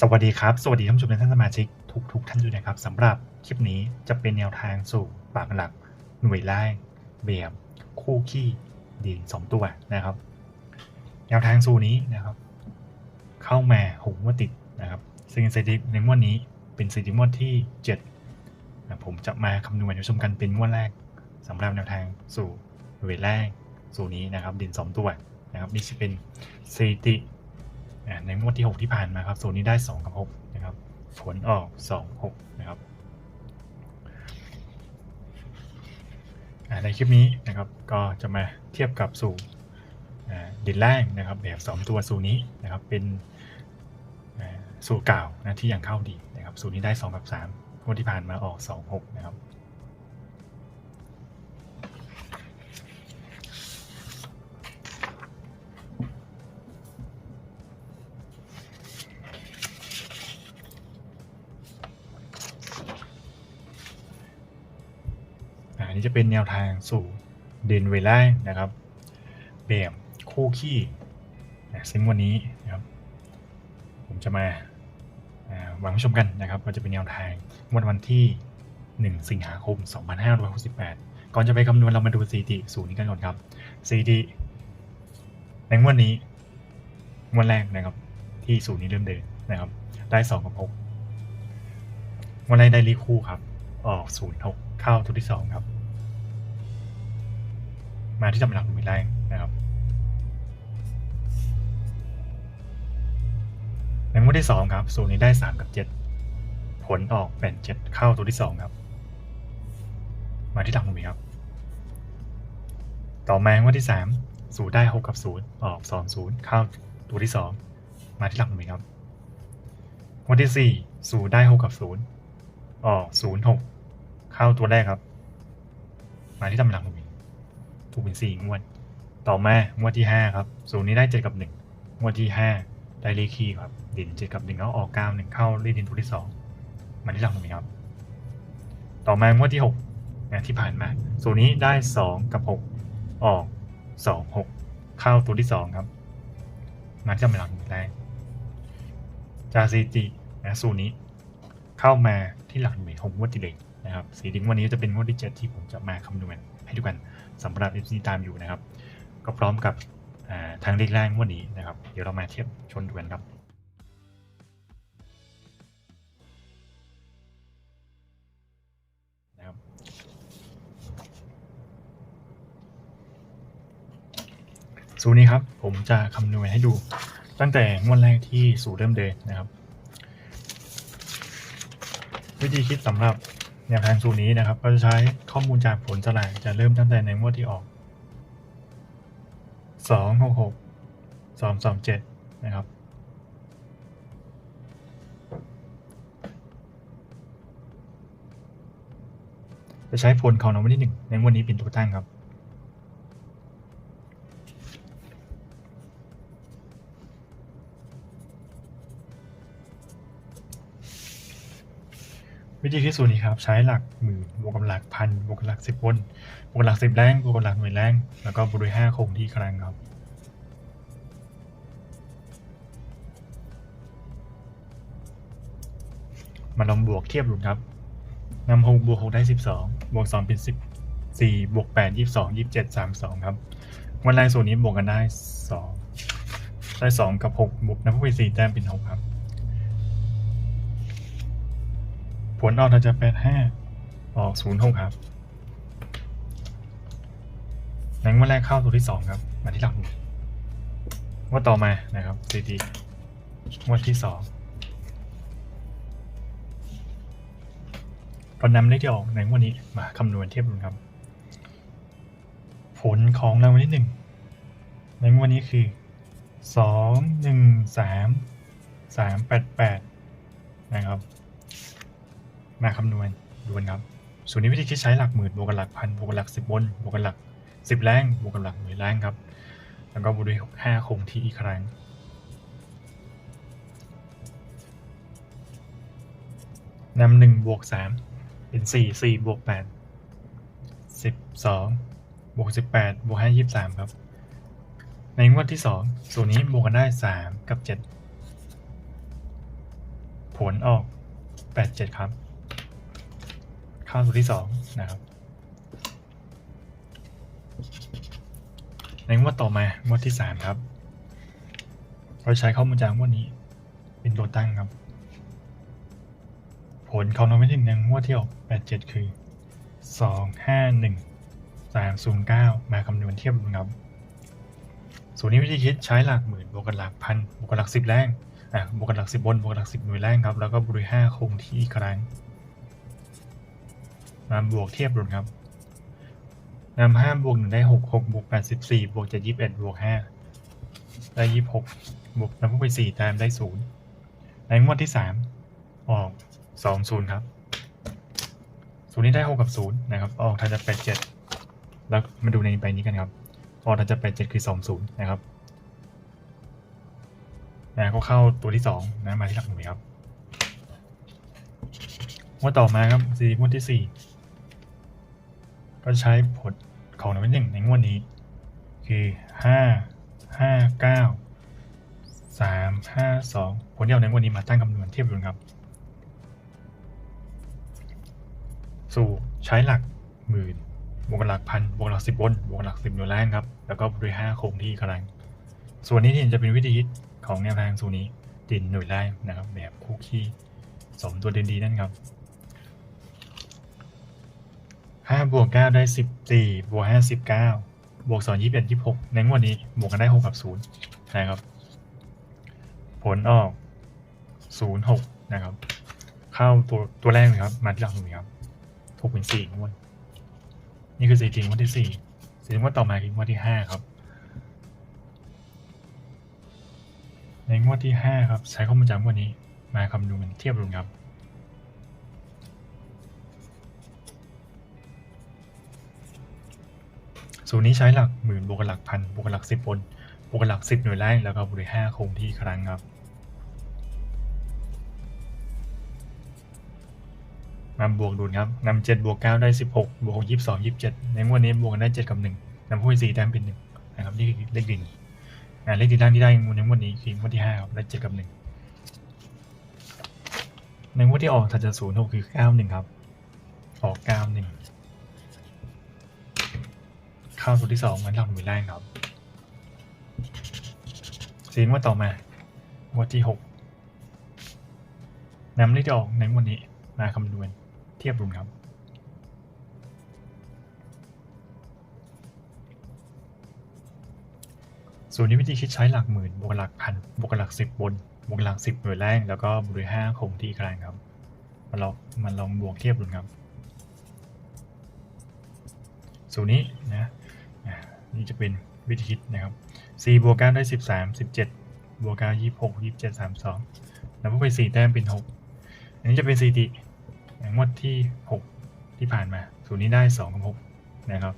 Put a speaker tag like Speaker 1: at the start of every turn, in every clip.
Speaker 1: สวัสดีครับ สวัสดีท่านผู้ชมและท่านสมาชิกทุกทุกๆท่านด้วยนะครับสำหรับคลิปนี้จะเป็นแนวทางสู่ปากหลัก หน่วยแรกแบบคู่ขี้ดีสองตัวนะครับ แนวทางสู่นี้นะครับ เข้ามาหงวดติดนะครับ ซึ่งสถิติในงวดนี้เป็นสถิติงวดที่7นะผมจะมาคำนวณให้ชมกันเป็นงวดแรกสำหรับแนวทางสู่หน่วยแรกสู่นี้นะครับดินสองตัวนะครับนี่จะเป็นสถิติ ในงวดที่ 6 ที่ผ่านมาครับโซนนี้ได้2กับ6นะครับผลออก2 6นะครับในคลิปนี้นะครับก็จะมาเทียบกับสูตรดินแรกนะครับแบบ 2 ตัวสูตรนี้นะครับเป็นสูตรเก่านะที่ยังเข้าดีนะครับสูตรนี้ได้2กับ3งวดที่ผ่านมาออก 2 6นะครับ นี้จะเป็นแนวทางสู่เดนเวลานะครับ แบบคู่ขี้อ่าซึ่งวันนี้นะครับ ผมจะมาอ่าวางผู้ชมกันนะครับว่าจะเป็นแนวทางวันวันที่ 1 สิงหาคม 2568 ก่อนจะไปคำนวณเรามาดูสถิติสูตรนี้กันก่อนครับสถิติในงวดนี้งวดแรกนะครับ ที่สูตรนี้เริ่มเดินนะครับ ได้2กับ6วันแรกได้ลีคู่ครับ ออกศูนย์หกเข้าตัวที่สองครับ มาที่ตำหนักหน่วยแรกนะครับ ในงวดที่สองครับศูนย์นี้ได้สามกับเจ็ดผลออกเป็นเจ็ดเข้าตัวที่สองครับ มาที่หลักหน่วยครับ ต่อมางวดที่สามศูนย์ได้หกกับศูนย์ออกสองศูนย์เข้าตัวที่สองมาที่หลักหน่วยครับงวดที่สี่ศูนย์ได้หกกับศูนย์ออกศูนย์หกเข้าตัวแรกครับ มาที่ตำหลักหน่วย ถูกเป็นสี่งวด ต่อมางวดที่ห้าครับศูนย์นี้ได้เจ็ดกับหนึ่งงวดที่ห้าได้เลขคีครับด่นเจ็ดกับหนึ่งแล้วออกเก้าหนึ่งเข้าเลขด่นตัวที่สองมาที่หลักหน่วยครับ ต่อมางวดที่หกนะที่ผ่านมาศูนย์นี้ได้สองกับหกออกสองหกเข้าตัวที่สองครับมาที่ตำหลักหน่วยแรกจากสถิตินะศูนย์นี้เข้ามาที่หลักหน่วยของงวดที่เลย นะครับสีดิ้งวันนี้จะเป็นงวดที่เจ็ดที่ผมจะมาคำนวณให้ทุกกันสำหรับ FC ตามอยู่นะครับ ก็พร้อมกับทางเลขแรกงวดนี้นะครับ เดี๋ยวเรามาเทียบชนดูกันครับนะครับสูตรนี้ครับ ผมจะคำนวณให้ดูตั้งแต่งวดแรกที่สูตรเริ่มเดินนะครับ วิธีคิดสำหรับ แนวทางสูตรนี้นะครับก็จะใช้ข้อมูลจากผลสลากจะเริ่มตั้งแต่ในงวดที่ออกสองหกหกสองสองเจ็ดนะครับ จะใช้ผลของรางวัลที่หนึ่งในงวดนี้เป็นตัวตั้งครับ วิธีคิดสูตรนี้ครับ ใช้หลักหมื่นบวกกับหลักพันบวกกับหลักสิบวนบวกกับหลักสิบแรงบวกกับหลักหน่วยแรงแล้วก็บวกด้วยห้าคงที่ครั้งครับมาลองบวกเทียบดูครับนำหกบวกหกได้สิบสองบวกสองเป็นสิบสี่บวกแปดยี่สิบสองยี่สิบเจ็ดสามสองครับวันแรกส่วนนี้บวกกันได้สองได้สองกับหกบวกนับไปสี่แต้มเป็นหกครับ ผลออกเราจะแปดห้าออกศูนย์หกครับในงวันแรกเข้าตัวที่สองครับ มาที่หลักหนึ่งว่าต่อมานะครับสถิติงวดที่สองก็นำเลขที่ออกในงวันนี้มาคำนวณเทียบดูครับ ผลของรางวัลที่หนึ่งในงวดนี้คือสองหนึ่งสามสามแปดแปดนะครับ มาคำนวณดูกันครับส่วนนี้วิธีคิดใช้หลักหมื่นบวกกับหลักพันบวกกับหลักสิบบนบวกกับหลักสิบแรงบวกกับหลักหน่วยแรงครับ แล้วก็บวกด้วยห้าคงที่อีกครั้งนำหนึ่งบวกสามเป็นสี่สี่บวกแปดสิบสองบวกสิบแปดบวกห้ายี่สิบสามครับ ในงวดที่สองส่วนนี้บวกกันได้สามกับเจ็ดผลออกแปดเจ็ดครับ เข้าตัวที่สองนะครับ ในงวดต่อมางวดที่สามครับเราใช้ข้อมูลจากงวดนี้ เป็นตัวตั้งครับ ผลของน้องไม่ถึงในงวดที่ออกแปดเจ็ดคือสองห้าหนึ่งสามศูนย์เก้ามาคำนวณเทียบดูครับสูตรนี้วิธีคิดใช้หลักหมื่นบวกกับหลักพันบวกกับหลักสิบแรงอะบวกกับหลักสิบบนบวกกับหลักสิบหน่วยแรงครับ แล้วก็บริห้าคงที่อีกครั้ง มาบวกเทียบดูครับนำห้าบวกหนึ่งได้หกหกบวกแปดสิบสี่บวกเจ็ดยี่สิบเอ็ดบวกห้าได้ยี่สิบหกบวกนำพวกไปสี่ตามได้ศูนย์ในงวดที่สามออกสองศูนย์ครับศูนย์นี้ได้หกกับศูนย์นะครับ ออกทันจะแปดเจ็ดแล้วมาดูในใบนี้กันครับ ออกทันจะแปดเจ็ดคือสองศูนย์นะครับนะก็เข้าตัวที่สองนะมาที่หลักหน่วยครับงวดต่อมาครับสี่งวดที่สี่ ก็ใช้ผลของน้ำหนึ่งในงวดนี้ คือห้าห้าเก้าสามห้าสองผลที่เอาในงวดนี้มาตั้งคำนวณเทียบดูครับ สู่ใช้หลักหมื่นบวกหลักพันบวกหลักสิบบนบวกหลักสิบหน่วยแรงครับ แล้วก็บริห้าคงที่กำลัง ส่วนนี้ที่เห็นจะเป็นวิธีคิดของแนวทางสูตรนี้ดินหน่วยแรงนะครับ แบบคู่ขี้สมตัวเด่นดีนั่นครับ ห้าบวกเก้าได้สิบสี่บวกห้าสิบเก้าบวกสองยี่สิบเอ็ดยี่สิบหกในงวดนี้บวกกันได้หกกับศูนย์นะครับ ผลออกศูนย์หกนะครับ เข้าตัวตัวแรกเลยครับ มาที่หลักหน่วยครับถูกเป็นสี่งวดนี่คือสี่จริงงวดที่สี่สี่งวดต่อมาคืองวดที่ห้าครับ ในงวดที่ห้าครับ ใช้ข้อมูลจากงวดนี้ มาคำนวณเทียบดูครับ สูตรนี้ใช้หลักหมื่นบวกกับหลักพันบวกกับหลักสิบบนบวกกับหลักสิบหน่วยแรกแล้วก็บวกด้วยห้าคงที่ครั้งครับ มาบวกดูนครับนำเจ็ดบวกเก้าได้สิบหกบวกยี่สิบสองยี่สิบเจ็ดในงวดนี้บวกกันได้เจ็ดกับหนึ่งนำพูดสี่แต้มเป็นหนึ่งนะครับนี่คือเลขดิ่งอ่าเลขดิ่งล่างที่ได้ในงวดนี้คืองวดที่ห้าครับได้เจ็ดกับหนึ่งในงวดที่ออกถัดจากศูนย์หกคือเก้าหนึ่งครับ ออกเก้าหนึ่ง เข้าตัวที่สองมันหลักหน่วยแรกครับสีงวดต่อมางวดที่หกนำเลขที่ออกในงวดนี้มาคำนวณเทียบดูครับส่วนนี้วิธีคิดใช้หลักหมื่นบวกหลักพันบวกหลักสิบบนบวกหลักสิบหน่วยแรกแล้วก็บวกด้วยห้าคงที่กลางครับมาลองมันลองบวกเทียบดูครับ สูตรนี้นะ นี่จะเป็นวิธีคิดนะครับ4บวก9ได้ 13 17บวก9 26 27 32แล้วพวกไป4แต้มเป็น 6 อันนี้จะเป็นสถิติงวดที่ 6 ที่ผ่านมาสูตรนี้ได้2กับ6นะครับ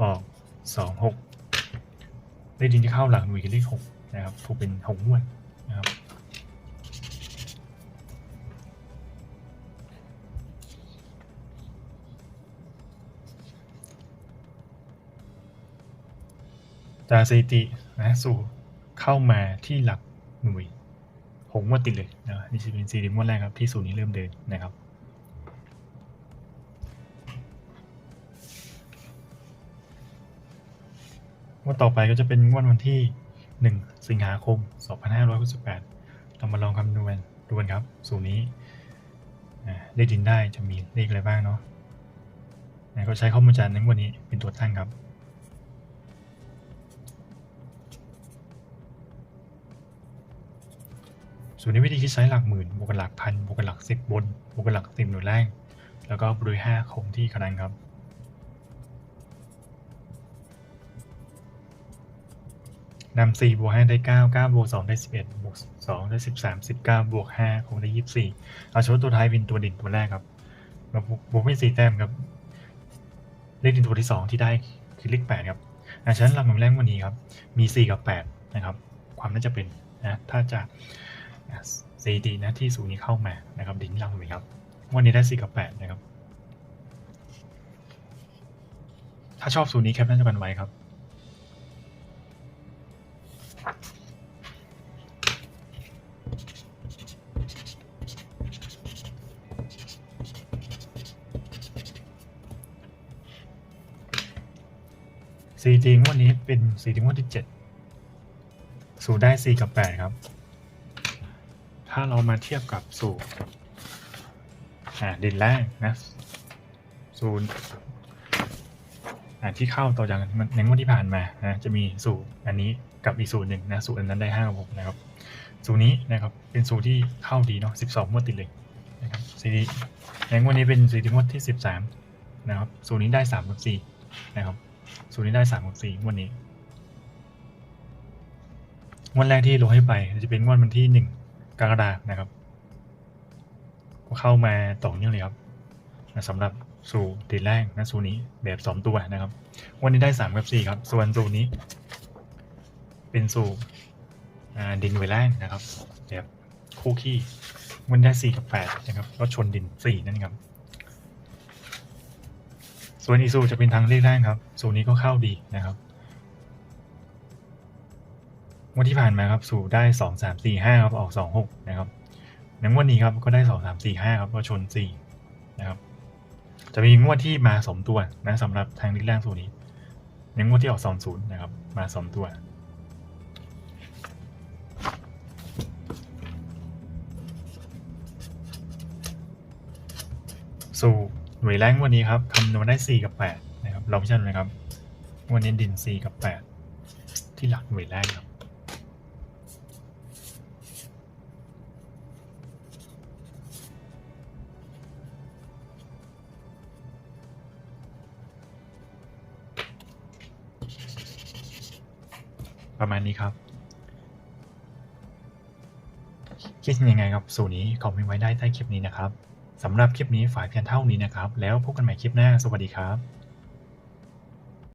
Speaker 1: ออก 2 6 ได้ดินที่เข้าหลักหน่วยคือเลข6นะครับถูกเป็น 6 งวด จากสถิตินะสู่เข้ามาที่หลักหน่วยหงวดติดเลยนะนี่จะเป็นซีรีส์งวดแรกครับที่สูนี้เริ่มเดินนะครับงวดต่อไปก็จะเป็นงวดวันที่ 1 สิงหาคม 2568เรามาลองคำนวณดูกันครับสูตรนี้อ่าเลขดินได้จะมีเลขอะไรบ้างเนาะนะก็ใช้ข้อมูลจากในงวดนี้เป็นตัวตั้งครับ ส่วนในวิธีคิดใช้หลักหมื่นบวกกับหลักพันบวกกับหลักสิบบนบวกกับหลักสิบหน่วยแรก แล้วก็บวกด้วยห้าคงที่คะแนนครับ นำสี่บวกห้าได้เก้าเก้าบวกสองได้สิบเอ็ดบวกสองได้สิบสามสิบเก้าบวกห้าคงได้ยี่สิบสี่เอาชดตัวท้ายเป็นตัวด่นตัวแรกครับเราบวกไม่สี่แต้มครับ เลขด่นตัวที่สองที่ได้คือเลขแปดครับอะฉะนั้นหลักหน่วยแรกวันนี้ครับ มีสี่กับแปดนะครับ ความน่าจะเป็นนะถ้าจะ สี่ตีนะที่สูงนี้เข้ามานะครับดิ้งลังเลยครับวันนี้ได้สี่กับแปดนะครับ ถ้าชอบสูตนี้แคปหน้าจอกันไว้ครับ สี่ทีงวันนี้เป็นสี่ทีงวันที่เจ็ดสูตได้สี่กับแปดครับ ถ้าเรามาเทียบกับสูตรดินแรกนะศูนย์อ่าที่เข้าต่อจากในงวดที่ผ่านมานะจะมีสูตรอันนี้กับอีกสูตรหนึ่งนะสูตรอันนั้นได้ห้าหกนะครับ สูตรนี้นะครับเป็นสูตรที่เข้าดีเนาะสิบสองงวดติดเลยนะครับสีในงวดนี้เป็นสีที่งวดที่สิบสามนะครับสูตรนี้ได้สามกับสี่นะครับ สูตรนี้ได้สามกับสี่งวดนี้งวดแรกที่ลงให้ไปจะเป็นงวดวันที่หนึ่ง กรกฎาคมนะครับ ก็เข้ามาต่อเนื่องเลยครับสำหรับสูตรติดแรกนะสูนี้แบบสองตัวนะครับ วันนี้ได้สามกับสี่ครับ ส่วนสูนี้ เป็นสูดินไวแรงนะครับแบบคู่ขี้วันได้สี่กับแปดนะครับก็ชนดินสี่นั่นครับ ส่วนอีสูจะเป็นทางเลขแรกครับสูนี้ก็เข้าดีนะครับ วันที่ผ่านมาครับสูตรได้สองสามสี่ห้าครับออกสองหกนะครับในงวดนี้ครับก็ได้สองสามสี่ห้าครับก็ชนสี่นะครับ จะมีงวดที่มาสมตัวนะสำหรับทางเลขแรกสูตรนี้ในงวดที่ออกสองศูนย์นะครับ มาสมตัวสู่หน่วยแรงวันนี้ครับคำนวณได้ 4 กับ 8 นะครับลองพิจารณาเลยครับ วันนี้ดิน 4 กับ 8 ที่หลักหน่วยแรกครับ ประมาณนี้ครับคิดยังไงกับสูตรนี้คอมเมนต์ไว้ได้ใต้คลิปนี้นะครับสำหรับคลิปนี้ฝ่ายเพียงเท่านี้นะครับ แล้วพบกันใหม่คลิปหน้า สวัสดีครับ